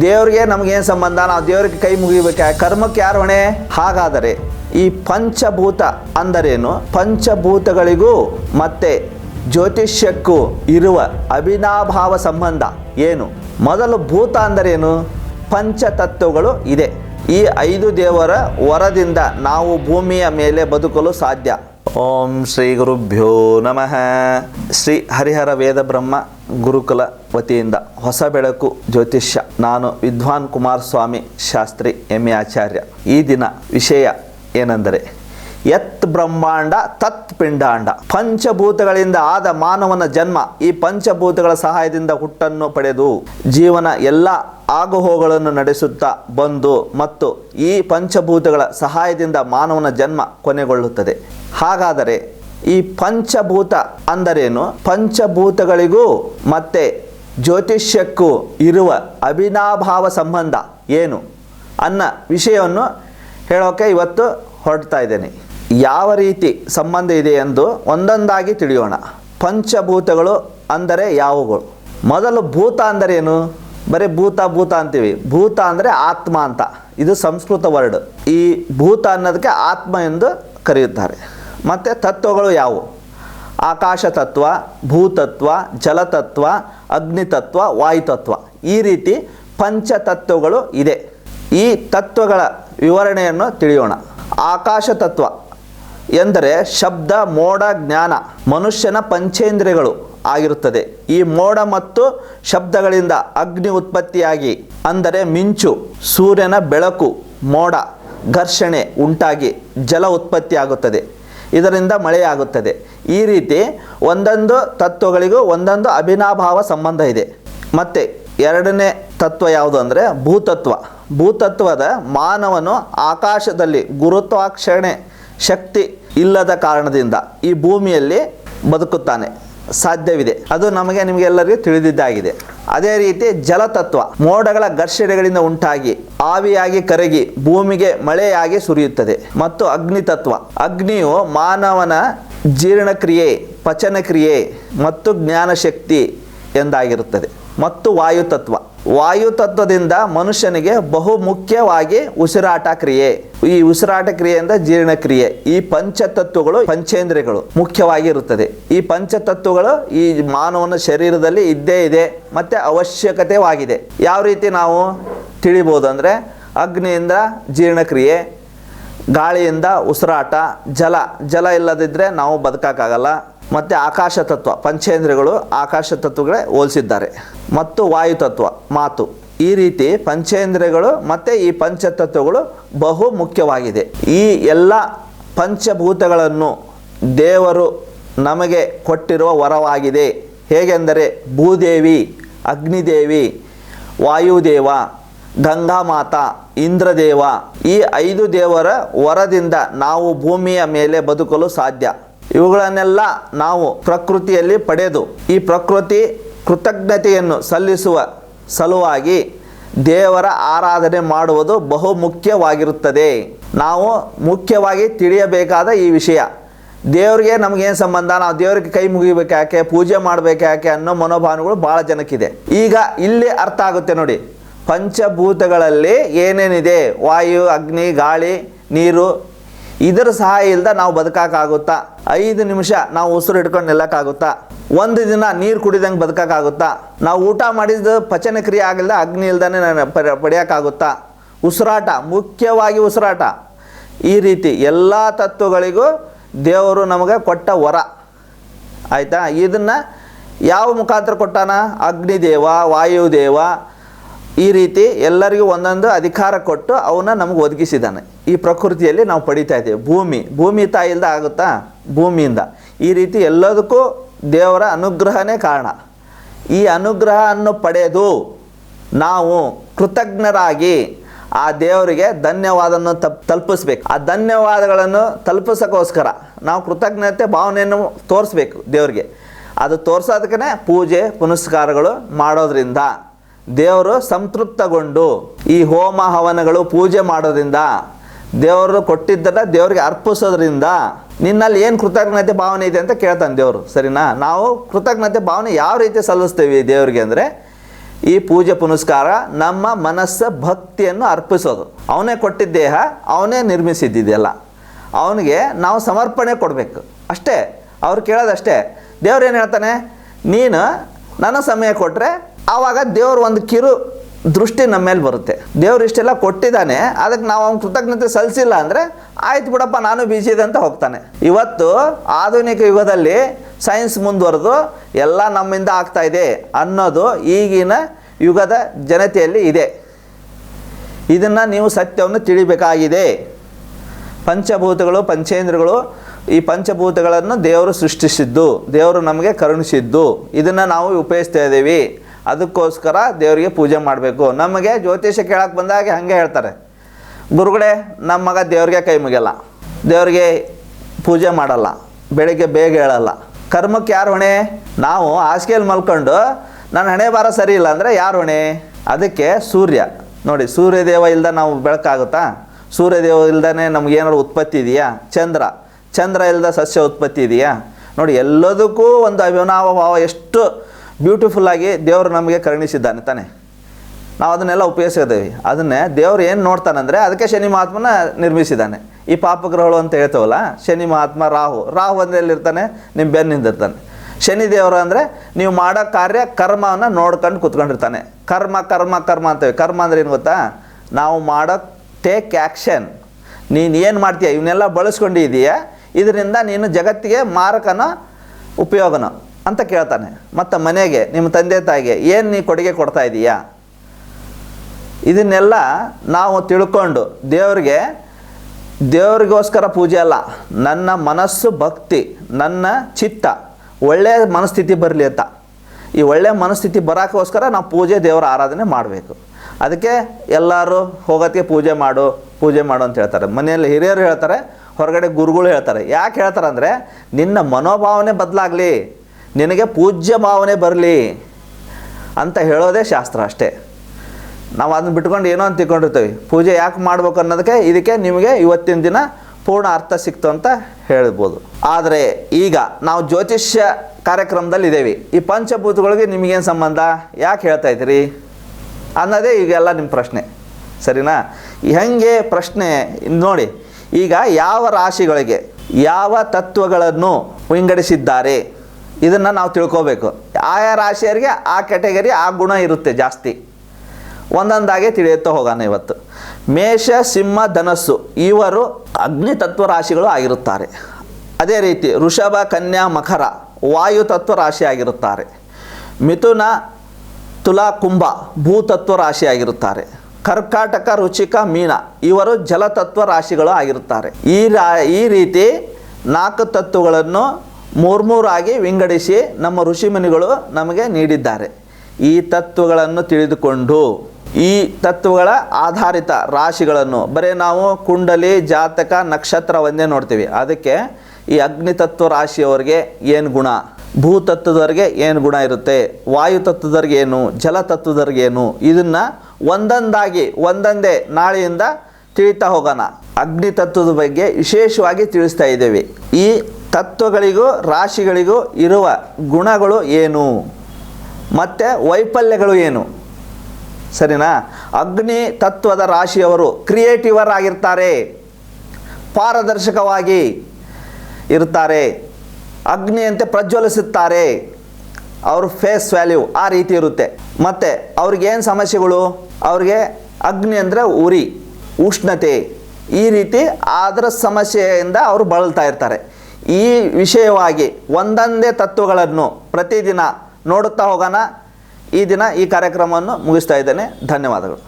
ದೇವ್ರಿಗೆ ನಮಗೇನು ಸಂಬಂಧ? ನಾವು ದೇವ್ರಿಗೆ ಕೈ ಮುಗಿಬೇಕ. ಕರ್ಮಕ್ಕೆ ಯಾರು ಹೊಣೆ? ಹಾಗಾದರೆ ಈ ಪಂಚಭೂತ ಅಂದರೇನು? ಪಂಚಭೂತಗಳಿಗೂ ಮತ್ತೆ ಜ್ಯೋತಿಷ್ಯಕ್ಕೂ ಇರುವ ಅಭಿನಾಭಾವ ಸಂಬಂಧ ಏನು? ಮೊದಲು ಭೂತ ಅಂದರೇನು? ಪಂಚತತ್ವಗಳು ಇದೆ. ಈ ಐದು ದೇವರ ವರದಿಂದ ನಾವು ಭೂಮಿಯ ಮೇಲೆ ಬದುಕಲು ಸಾಧ್ಯ. ಓಂ ಶ್ರೀ ಗುರುಭ್ಯೋ ನಮಃ. ಶ್ರೀ ಹರಿಹರ ವೇದ ಬ್ರಹ್ಮ ಗುರುಕುಲ ವತಿಯಿಂದ ಹೊಸ ಬೆಳಕು ಜ್ಯೋತಿಷ್ಯ. ನಾನು ವಿದ್ವಾನ್ ಕುಮಾರಸ್ವಾಮಿ ಶಾಸ್ತ್ರಿ ಎಂ ಎ ಆಚಾರ್ಯ. ಈ ದಿನ ವಿಷಯ ಏನೆಂದರೆ, ಯತ್ ಬ್ರಹ್ಮಾಂಡ ತತ್ ಪಿಂಡಾಂಡ. ಪಂಚಭೂತಗಳಿಂದ ಆದ ಮಾನವನ ಜನ್ಮ ಈ ಪಂಚಭೂತಗಳ ಸಹಾಯದಿಂದ ಹುಟ್ಟನ್ನು ಪಡೆದು ಜೀವನ ಎಲ್ಲ ಆಗುಹೋಗಳನ್ನು ನಡೆಸುತ್ತಾ ಬಂದು ಮತ್ತು ಈ ಪಂಚಭೂತಗಳ ಸಹಾಯದಿಂದ ಮಾನವನ ಜನ್ಮ ಕೊನೆಗೊಳ್ಳುತ್ತದೆ. ಹಾಗಾದರೆ ಈ ಪಂಚಭೂತ ಅಂದರೇನು? ಪಂಚಭೂತಗಳಿಗೂ ಮತ್ತೆ ಜ್ಯೋತಿಷ್ಯಕ್ಕೂ ಇರುವ ಅವಿನಾಭಾವ ಸಂಬಂಧ ಏನು? ಅನ್ನ ವಿಷಯವನ್ನು ಹೇಳೋಕೆ ಇವತ್ತು ಹೊರಡ್ತಾ ಇದ್ದೇನೆ. ಯಾವ ರೀತಿ ಸಂಬಂಧ ಇದೆ ಎಂದು ಒಂದೊಂದಾಗಿ ತಿಳಿಯೋಣ. ಪಂಚಭೂತಗಳು ಅಂದರೆ ಯಾವುಗಳು ಮೊದಲು ಭೂತ ಅಂದರೇನು ಬರೀ ಭೂತ ಭೂತ ಅಂತೀವಿ. ಭೂತ ಅಂದರೆ ಆತ್ಮ ಅಂತ. ಇದು ಸಂಸ್ಕೃತ ವರ್ಡ್. ಈ ಭೂತ ಅನ್ನೋದಕ್ಕೆ ಆತ್ಮ ಎಂದು ಕರೆಯುತ್ತಾರೆ. ಮತ್ತು ತತ್ವಗಳು ಯಾವುವು? ಆಕಾಶ ತತ್ವ, ಭೂತತ್ವ, ಜಲತತ್ವ, ಅಗ್ನಿತತ್ವ, ವಾಯುತತ್ವ. ಈ ರೀತಿ ಪಂಚತತ್ವಗಳು ಇದೆ. ಈ ತತ್ವಗಳ ವಿವರಣೆಯನ್ನು ತಿಳಿಯೋಣ. ಆಕಾಶ ತತ್ವ ಎಂದರೆ ಶಬ್ದ, ಮೋಡ, ಜ್ಞಾನ. ಮನುಷ್ಯನ ಪಂಚೇಂದ್ರಿಯಗಳು ಆಗಿರುತ್ತದೆ. ಈ ಮೋಡ ಮತ್ತು ಶಬ್ದಗಳಿಂದ ಅಗ್ನಿ ಉತ್ಪತ್ತಿಯಾಗಿ, ಅಂದರೆ ಮಿಂಚು, ಸೂರ್ಯನ ಬೆಳಕು, ಮೋಡ, ಘರ್ಷಣೆ ಉಂಟಾಗಿ ಜಲ ಉತ್ಪತ್ತಿಯಾಗುತ್ತದೆ. ಇದರಿಂದ ಮಳೆಯಾಗುತ್ತದೆ. ಈ ರೀತಿ ಒಂದೊಂದು ತತ್ವಗಳಿಗೂ ಒಂದೊಂದು ಅಭಿನಾಭಾವ ಸಂಬಂಧ ಇದೆ. ಮತ್ತು ಎರಡನೇ ತತ್ವ ಯಾವುದು ಅಂದರೆ ಭೂತತ್ವ. ಭೂತತ್ವದ ಮಾನವನು ಆಕಾಶದಲ್ಲಿ ಗುರುತ್ವಾಕರ್ಷಣೆ ಶಕ್ತಿ ಇಲ್ಲದ ಕಾರಣದಿಂದ ಈ ಭೂಮಿಯಲ್ಲಿ ಬದುಕುತ್ತಾನೆ. ಸಾಧ್ಯವಿದೆ. ಅದು ನಮಗೆ ನಿಮಗೆಲ್ಲರಿಗೂ ತಿಳಿದಿದ್ದಾಗಿದೆ. ಅದೇ ರೀತಿ ಜಲತತ್ವ ಮೋಡಗಳ ಘರ್ಷಣೆಗಳಿಂದ ಉಂಟಾಗಿ, ಆವಿಯಾಗಿ ಕರಗಿ, ಭೂಮಿಗೆ ಮಳೆಯಾಗಿ ಸುರಿಯುತ್ತದೆ. ಮತ್ತು ಅಗ್ನಿ ತತ್ವ. ಅಗ್ನಿಯು ಮಾನವನ ಜೀರ್ಣಕ್ರಿಯೆ, ಪಚನಕ್ರಿಯೆ ಮತ್ತು ಜ್ಞಾನಶಕ್ತಿ ಎಂದಾಗಿರುತ್ತದೆ. ಮತ್ತು ವಾಯುತತ್ವ. ವಾಯುತತ್ವದಿಂದ ಮನುಷ್ಯನಿಗೆ ಬಹು ಮುಖ್ಯವಾಗಿ ಉಸಿರಾಟ ಕ್ರಿಯೆ. ಈ ಉಸಿರಾಟ ಕ್ರಿಯೆಯಿಂದ ಜೀರ್ಣಕ್ರಿಯೆ. ಈ ಪಂಚತತ್ವಗಳು ಪಂಚೇಂದ್ರಿಯಗಳು ಮುಖ್ಯವಾಗಿ ಇರುತ್ತದೆ ಈ ಪಂಚತತ್ವಗಳು ಈ ಮಾನವನ ಶರೀರದಲ್ಲಿ ಇದ್ದೇ ಇದೆ, ಮತ್ತು ಅವಶ್ಯಕತೆವಾಗಿದೆ. ಯಾವ ರೀತಿ ನಾವು ತಿಳಿಬೋದು ಅಂದರೆ ಅಗ್ನಿಯಿಂದ ಜೀರ್ಣಕ್ರಿಯೆ ಗಾಳಿಯಿಂದ ಉಸಿರಾಟ, ಜಲ ಜಲ ಇಲ್ಲದಿದ್ದರೆ ನಾವು ಬದುಕೋಕ್ಕಾಗಲ್ಲ. ಮತ್ತು ಆಕಾಶ ತತ್ವ, ಪಂಚೇಂದ್ರಿಯಗಳು ಆಕಾಶ ತತ್ವಗಳೇ ಹೋಲಿಸಿದ್ದಾರೆ. ಮತ್ತು ವಾಯು ತತ್ವ, ಮಾತು. ಈ ರೀತಿ ಪಂಚೇಂದ್ರಿಯಗಳು ಮತ್ತು ಈ ಪಂಚತತ್ವಗಳು ಬಹು ಮುಖ್ಯವಾಗಿದೆ. ಈ ಎಲ್ಲ ಪಂಚಭೂತಗಳನ್ನು ದೇವರು ನಮಗೆ ಕೊಟ್ಟಿರುವ ವರವಾಗಿದೆ. ಹೇಗೆಂದರೆ ಭೂದೇವಿ, ಅಗ್ನಿದೇವಿ, ವಾಯುದೇವ ಗಂಗಾಮಾತ ಇಂದ್ರದೇವ, ಈ ಐದು ದೇವರ ವರದಿಂದ ನಾವು ಭೂಮಿಯ ಮೇಲೆ ಬದುಕಲು ಸಾಧ್ಯ. ಇವುಗಳನ್ನೆಲ್ಲ ನಾವು ಪ್ರಕೃತಿಯಲ್ಲಿ ಪಡೆದು, ಈ ಪ್ರಕೃತಿ ಕೃತಜ್ಞತೆಯನ್ನು ಸಲ್ಲಿಸುವ ಸಲುವಾಗಿ ದೇವರ ಆರಾಧನೆ ಮಾಡುವುದು ಬಹು ಮುಖ್ಯವಾಗಿರುತ್ತದೆ ನಾವು ಮುಖ್ಯವಾಗಿ ತಿಳಿಯಬೇಕಾದ ಈ ವಿಷಯ, ದೇವರಿಗೆ ನಮಗೇನು ಸಂಬಂಧ? ನಾವು ದೇವರಿಗೆ ಕೈ ಮುಗಿಬೇಕು ಯಾಕೆ? ಪೂಜೆ ಮಾಡಬೇಕು ಯಾಕೆ? ಅನ್ನೋ ಮನೋಭಾವನೆಗಳು ಭಾಳ ಜನಕ್ಕಿದೆ. ಈಗ ಇಲ್ಲಿ ಅರ್ಥ ಆಗುತ್ತೆ ನೋಡಿ. ಪಂಚಭೂತಗಳಲ್ಲಿ ಏನೇನಿದೆ? ವಾಯು, ಅಗ್ನಿ, ಗಾಳಿ, ನೀರು. ಇದರ ಸಹಾಯ ಇಲ್ಲದ ನಾವು ಬದುಕಾಕಾಗುತ್ತಾ? ಐದು ನಿಮಿಷ ನಾವು ಉಸಿರು ಹಿಡ್ಕೊಂಡು ನಿಲ್ಲಕ್ಕಾಗುತ್ತಾ? ಒಂದು ದಿನ ನೀರು ಕುಡಿದಂಗೆ ಬದುಕಕ್ಕಾಗುತ್ತಾ ನಾವು ಊಟ ಮಾಡಿದ ಪಚನ ಕ್ರಿಯೆ ಆಗಿಲ್ಲದ ಅಗ್ನಿ ನಾನು ಪಡೆಯೋಕ್ಕಾಗುತ್ತಾ ಉಸಿರಾಟ, ಮುಖ್ಯವಾಗಿ ಉಸಿರಾಟ. ಈ ರೀತಿ ಎಲ್ಲ ತತ್ವಗಳಿಗೂ ದೇವರು ನಮಗೆ ಕೊಟ್ಟ ವರ. ಆಯಿತಾ? ಇದನ್ನು ಯಾವ ಮುಖಾಂತರ ಕೊಟ್ಟಾನ? ಅಗ್ನಿದೇವ, ವಾಯುದೇವ ಈ ರೀತಿ ಎಲ್ಲರಿಗೂ ಒಂದೊಂದು ಅಧಿಕಾರ ಕೊಟ್ಟು ಅವನ್ನ ನಮಗೆ ಒದಗಿಸಿದ್ದಾನೆ. ಈ ಪ್ರಕೃತಿಯಲ್ಲಿ ನಾವು ಪಡಿತಾ ಇದ್ದೀವಿ. ಭೂಮಿ ಭೂಮಿ ತಾಯಿಲ್ದ ಆಗುತ್ತಾ? ಭೂಮಿಯಿಂದ. ಈ ರೀತಿ ಎಲ್ಲದಕ್ಕೂ ದೇವರ ಅನುಗ್ರಹನೇ ಕಾರಣ. ಈ ಅನುಗ್ರಹವನ್ನು ಪಡೆದು ನಾವು ಕೃತಜ್ಞರಾಗಿ ಆ ದೇವರಿಗೆ ಧನ್ಯವಾದವನ್ನು ತಪ್, ತಲುಪಿಸ್ಬೇಕು. ಆ ಧನ್ಯವಾದಗಳನ್ನು ತಲುಪಿಸೋಕ್ಕೋಸ್ಕರ ನಾವು ಕೃತಜ್ಞತೆ ಭಾವನೆಯನ್ನು ತೋರಿಸ್ಬೇಕು ದೇವರಿಗೆ. ಅದು ತೋರಿಸೋದಕ್ಕೇ ಪೂಜೆ, ಪುನಸ್ಕಾರಗಳು ಮಾಡೋದ್ರಿಂದ. ದೇವರು ಸಂತೃಪ್ತಗೊಂಡು ಈ ಹೋಮ ಹವನಗಳು ಪೂಜೆ ಮಾಡೋದ್ರಿಂದ ದೇವರು ಕೊಟ್ಟಿದ್ದನ್ನು ದೇವರಿಗೆ ಅರ್ಪಿಸೋದ್ರಿಂದ ನಿನ್ನಲ್ಲಿ ಏನು ಕೃತಜ್ಞತೆ ಭಾವನೆ ಇದೆ ಅಂತ ಕೇಳ್ತಾನೆ ದೇವರು. ಸರಿನಾ? ನಾವು ಕೃತಜ್ಞತೆ ಭಾವನೆ ಯಾವ ರೀತಿ ಸಲ್ಲಿಸ್ತೀವಿ ದೇವರಿಗೆ ಅಂದರೆ ಈ ಪೂಜೆ ಪುನಸ್ಕಾರ ನಮ್ಮ ಮನಸ್ಸ ಭಕ್ತಿಯನ್ನು ಅರ್ಪಿಸೋದು. ಅವನೇ ಕೊಟ್ಟಿದ್ದ ದೇಹ, ಅವನೇ ನಿರ್ಮಿಸಿದ್ದಿದೆಯಲ್ಲ ಅವನಿಗೆ ನಾವು ಸಮರ್ಪಣೆ ಕೊಡಬೇಕು. ಅಷ್ಟೇ, ಅವ್ರು ಕೇಳೋದಷ್ಟೇ. ದೇವ್ರು ಏನು ಹೇಳ್ತಾನೆ? ನೀನು ನನ್ನ ಸಮಯ ಕೊಟ್ಟರೆ ಆವಾಗ ದೇವ್ರು ಒಂದು ಕಿರು ದೃಷ್ಟಿ ನಮ್ಮ ಮೇಲೆ ಬರುತ್ತೆ. ದೇವ್ರು ಇಷ್ಟೆಲ್ಲ ಕೊಟ್ಟಿದ್ದಾನೆ, ಅದಕ್ಕೆ ನಾವು ಅವ್ನ ಕೃತಜ್ಞತೆ ಸಲ್ಲಿಸಿಲ್ಲ ಅಂದರೆ, ಆಯ್ತು ಬಿಡಪ್ಪ, ನಾನು ಬಿಜಿ ಇದೆ ಅಂತ ಹೋಗ್ತಾನೆ. ಇವತ್ತು ಆಧುನಿಕ ಯುಗದಲ್ಲಿ ಸೈನ್ಸ್ ಮುಂದುವರೆದು ಎಲ್ಲ ನಮ್ಮಿಂದ ಆಗ್ತಾ ಇದೆ ಅನ್ನೋದು ಈಗಿನ ಯುಗದ ಜನತೆಯಲ್ಲಿ ಇದೆ. ಇದನ್ನು ನೀವು ಸತ್ಯವನ್ನು ತಿಳಿಬೇಕಾಗಿದೆ. ಪಂಚಭೂತಗಳು ಪಂಚೇಂದ್ರಗಳು ಈ ಪಂಚಭೂತಗಳನ್ನು ದೇವರು ಸೃಷ್ಟಿಸಿದ್ದು, ದೇವರು ನಮಗೆ ಕರುಣಿಸಿದ್ದು. ಇದನ್ನು ನಾವು ಉಪಯೋಗಿಸ್ತಾ ಇದ್ದೀವಿ. ಅದಕ್ಕೋಸ್ಕರ ದೇವರಿಗೆ ಪೂಜೆ ಮಾಡಬೇಕು. ನಮಗೆ ಜ್ಯೋತಿಷ್ಯ ಕೇಳಕ್ಕೆ ಬಂದಾಗ ಹಾಗೆ ಹೇಳ್ತಾರೆ. ಗುರುಗಳೇ ನಮ್ಮ ಮಗ ದೇವ್ರಿಗೆ ಕೈ ಮುಗಿಯಲ್ಲ. ದೇವರಿಗೆ ಪೂಜೆ ಮಾಡಲ್ಲ. ಬೆಳಿಗ್ಗೆ ಬೇಗ ಹೇಳಲ್ಲ. ಕರ್ಮಕ್ಕೆ ಯಾರು ಹೊಣೆ? ನಾವು ಹಾಸಿಗೆಯಲ್ಲಿ ಮಲ್ಕೊಂಡು, ನನ್ನ ಹಣೆ ಬಾರ ಸರಿ ಇಲ್ಲ ಅಂದರೆ ಯಾರು ಹೊಣೆ? ಅದಕ್ಕೆ ಸೂರ್ಯ. ನೋಡಿ, ಸೂರ್ಯದೇವ ಇಲ್ಲದ ನಾವು ಬೆಳಕಾಗುತ್ತಾ? ಸೂರ್ಯದೇವ ಇಲ್ದೇ ನಮಗೇನಾದ್ರು ಉತ್ಪತ್ತಿ ಇದೆಯಾ? ಚಂದ್ರ. ಚಂದ್ರ ಇಲ್ಲದ ಸಸ್ಯ ಉತ್ಪತ್ತಿ ಇದೆಯಾ? ನೋಡಿ, ಎಲ್ಲದಕ್ಕೂ ಒಂದು ಅವಿನಾವ ಭಾವ ಎಷ್ಟು ಬ್ಯೂಟಿಫುಲ್ಲಾಗಿ ದೇವರು ನಮಗೆ ಕರುಣಿಸಿದ್ದಾನೆ ತಾನೆ. ನಾವು ಅದನ್ನೆಲ್ಲ ಉಪಯೋಗಿಸಿದ್ದೇವೆ ಅದನ್ನೇ ದೇವ್ರು ಏನು ನೋಡ್ತಾನಂದರೆ ಅದಕ್ಕೆ ಶನಿ ಮಹಾತ್ಮನ ನಿರ್ಮಿಸಿದ್ದಾನೆ. ಈ ಪಾಪಗ್ರಹಗಳು ಅಂತ ಹೇಳ್ತೇವಲ್ಲ, ಶನಿ ಮಹಾತ್ಮ ರಾಹು. ರಾಹು ಅಂದರೆ ಎಲ್ಲಿರ್ತಾನೆ? ನಿಮ್ಮ ಬೆನ್ನಿಂದಿರ್ತಾನೆ ಶನಿ ದೇವರು ಅಂದರೆ ನೀವು ಮಾಡೋ ಕಾರ್ಯ ಕರ್ಮವನ್ನು ನೋಡ್ಕೊಂಡು ಕುತ್ಕೊಂಡಿರ್ತಾನೆ. ಕರ್ಮ ಕರ್ಮ ಕರ್ಮ ಅಂತೇವೆ ಕರ್ಮ ಅಂದರೆ ಏನು ಗೊತ್ತಾ? ನಾವು ಮಾಡೋ ಟೇಕ್ ಆ್ಯಕ್ಷನ್ ನೀನು ಏನು ಮಾಡ್ತೀಯ? ಇವನ್ನೆಲ್ಲ ಬಳಸ್ಕೊಂಡಿದೀಯ. ಇದರಿಂದ ನೀನು ಜಗತ್ತಿಗೆ ಮಾರಕನ, ಉಪಯೋಗನ. ಅಂತ ಕೇಳ್ತಾನೆ. ಮತ್ತು ಮನೆಗೆ, ನಿಮ್ಮ ತಂದೆ ತಾಯಿಗೆ, ಏನು ನೀ ಕೊಡುಗೆ ಕೊಡ್ತಾ ಇದೀಯಾ? ಇದನ್ನೆಲ್ಲ ನಾವು ತಿಳ್ಕೊಂಡು ದೇವ್ರಿಗೆ, ದೇವರಿಗೋಸ್ಕರ ಪೂಜೆ ಅಲ್ಲ, ನನ್ನ ಮನಸ್ಸು ಭಕ್ತಿ, ನನ್ನ ಚಿತ್ತ ಒಳ್ಳೆಯ ಮನಸ್ಥಿತಿ ಬರಲಿ ಅಂತ. ಈ ಒಳ್ಳೆಯ ಮನಸ್ಥಿತಿ ಬರೋಕ್ಕೋಸ್ಕರ ನಾವು ಪೂಜೆ, ದೇವರ ಆರಾಧನೆ ಮಾಡಬೇಕು. ಅದಕ್ಕೆ ಎಲ್ಲರೂ ಹೋಗೋದಕ್ಕೆ ಪೂಜೆ ಮಾಡು ಪೂಜೆ ಮಾಡು ಅಂತ ಹೇಳ್ತಾರೆ. ಮನೆಯಲ್ಲಿ ಹಿರಿಯರು ಹೇಳ್ತಾರೆ, ಹೊರಗಡೆ ಗುರುಗಳು ಹೇಳ್ತಾರೆ. ಯಾಕೆ ಹೇಳ್ತಾರೆ ಅಂದರೆ ನಿನ್ನ ಮನೋಭಾವನೆ ಬದಲಾಗಲಿ. ನಿನಗೆ ಪೂಜ್ಯ ಭಾವನೆ ಬರಲಿ ಅಂತ ಹೇಳೋದೇ ಶಾಸ್ತ್ರ ಅಷ್ಟೇ. ನಾವು ಅದನ್ನ ಬಿಟ್ಕೊಂಡು ಏನೋ ಅಂತ ತಿಳ್ಕೊಂಡಿರ್ತೀವಿ. ಪೂಜೆ ಯಾಕೆ ಮಾಡ್ಬೇಕು ಅನ್ನೋದಕ್ಕೆ ಇದಕ್ಕೆ ನಿಮಗೆ ಇವತ್ತಿನ ದಿನ ಪೂರ್ಣ ಅರ್ಥ ಸಿಕ್ತು ಅಂತ ಹೇಳ್ಬೋದು. ಆದರೆ ಈಗ ನಾವು ಜ್ಯೋತಿಷ್ಯ ಕಾರ್ಯಕ್ರಮದಲ್ಲಿ ಇದ್ದೇವೆ ಈ ಪಂಚಭೂತಗಳಿಗೆ ನಿಮಗೇನು ಸಂಬಂಧ? ಯಾಕೆ ಹೇಳ್ತಾ ಇದ್ರಿ ಅನ್ನೋದೇ ಈಗೆಲ್ಲ ನಿಮ್ಮ ಪ್ರಶ್ನೆ. ಸರಿನಾ? ಹೆಂಗೆ ಪ್ರಶ್ನೆ ನೋಡಿ. ಈಗ ಯಾವ ರಾಶಿಗಳಿಗೆ ಯಾವ ತತ್ವಗಳನ್ನು ವಿಂಗಡಿಸಿದ್ದಾರೆ? ಇದನ್ನು ನಾವು ತಿಳ್ಕೋಬೇಕು. ಆಯಾ ರಾಶಿಯರಿಗೆ ಆ ಕ್ಯಾಟಗರಿ, ಆ ಗುಣ ಇರುತ್ತೆ ಜಾಸ್ತಿ. ಒಂದೊಂದಾಗೆ ತಿಳಿಯುತ್ತಾ ಹೋಗೋಣ ಇವತ್ತು. ಮೇಷ, ಸಿಂಹ, ಧನಸ್ಸು ಇವರು ಅಗ್ನಿ ತತ್ವ ರಾಶಿಗಳು ಆಗಿರುತ್ತಾರೆ. ಅದೇ ರೀತಿ ಋಷಭ ಕನ್ಯಾ, ಮಕರ ವಾಯು ತತ್ವ ರಾಶಿ ಆಗಿರುತ್ತಾರೆ. ಮಿಥುನ, ತುಲಾ, ಕುಂಭ ಭೂತತ್ವ ರಾಶಿ ಆಗಿರುತ್ತಾರೆ. ಕರ್ಕಾಟಕ, ರುಚಿಕ, ಮೀನ ಇವರು ಜಲತತ್ವ ರಾಶಿಗಳು ಆಗಿರುತ್ತಾರೆ. ಈ ರಾ, ಈ ರೀತಿ ನಾಲ್ಕು ತತ್ವಗಳನ್ನು ಮೂರ್ಮೂರಾಗಿ ವಿಂಗಡಿಸಿ ನಮ್ಮ ಋಷಿಮುನಿಗಳು ನಮಗೆ ನೀಡಿದ್ದಾರೆ. ಈ ತತ್ವಗಳನ್ನು ತಿಳಿದುಕೊಂಡು, ಈ ತತ್ವಗಳ ಆಧಾರಿತ ರಾಶಿಗಳನ್ನು, ಬರೀ ನಾವು ಕುಂಡಲಿ, ಜಾತಕ, ನಕ್ಷತ್ರ ಒಂದೇ ನೋಡ್ತೀವಿ. ಅದಕ್ಕೆ ಈ ಅಗ್ನಿ ತತ್ವ ರಾಶಿಯವರಿಗೆ ಏನು ಗುಣ? ಭೂತತ್ವದವ್ರಿಗೆ ಏನು ಗುಣ ಇರುತ್ತೆ? ವಾಯು ತತ್ವದವ್ರಿಗೆ ಏನು? ಜಲ ತತ್ವದವ್ರಿಗೆ ಏನು? ಇದನ್ನು ಒಂದೊಂದಾಗಿ, ಒಂದೊಂದೇ ನಾಳೆಯಿಂದ ತಿಳಿತಾ ಹೋಗೋಣ. ಅಗ್ನಿ ತತ್ವದ ಬಗ್ಗೆ ವಿಶೇಷವಾಗಿ ತಿಳಿಸ್ತಾ ಇದ್ದೇವೆ. ಈ ತತ್ವಗಳಿಗೂ ರಾಶಿಗಳಿಗೂ ಇರುವ ಗುಣಗಳು ಏನು? ಮತ್ತು ವೈಫಲ್ಯಗಳು ಏನು? ಸರಿನಾ? ಅಗ್ನಿ ತತ್ವದ ರಾಶಿಯವರು ಕ್ರಿಯೇಟಿವರ್ ಆಗಿರ್ತಾರೆ. ಪಾರದರ್ಶಕವಾಗಿ ಇರ್ತಾರೆ. ಅಗ್ನಿಯಂತೆ ಪ್ರಜ್ವಲಿಸುತ್ತಾರೆ. ಅವ್ರ ಫೇಸ್ ವ್ಯಾಲ್ಯೂ ಆ ರೀತಿ ಇರುತ್ತೆ. ಮತ್ತು ಅವ್ರಿಗೇನು ಸಮಸ್ಯೆಗಳು? ಅವ್ರಿಗೆ ಅಗ್ನಿ ಅಂದರೆ ಉರಿ, ಉಷ್ಣತೆ ಈ ರೀತಿ ಅದರ ಸಮಸ್ಯೆಯಿಂದ ಅವರು ಬಳಲ್ತಾ ಇರ್ತಾರೆ. ಈ ವಿಷಯವಾಗಿ ಒಂದೊಂದೇ ತತ್ವಗಳನ್ನು ಪ್ರತಿದಿನ ನೋಡುತ್ತಾ ಹೋಗೋಣ. ಈ ದಿನ ಈ ಕಾರ್ಯಕ್ರಮವನ್ನು ಮುಗಿಸ್ತಾ ಇದ್ದೇನೆ. ಧನ್ಯವಾದಗಳು.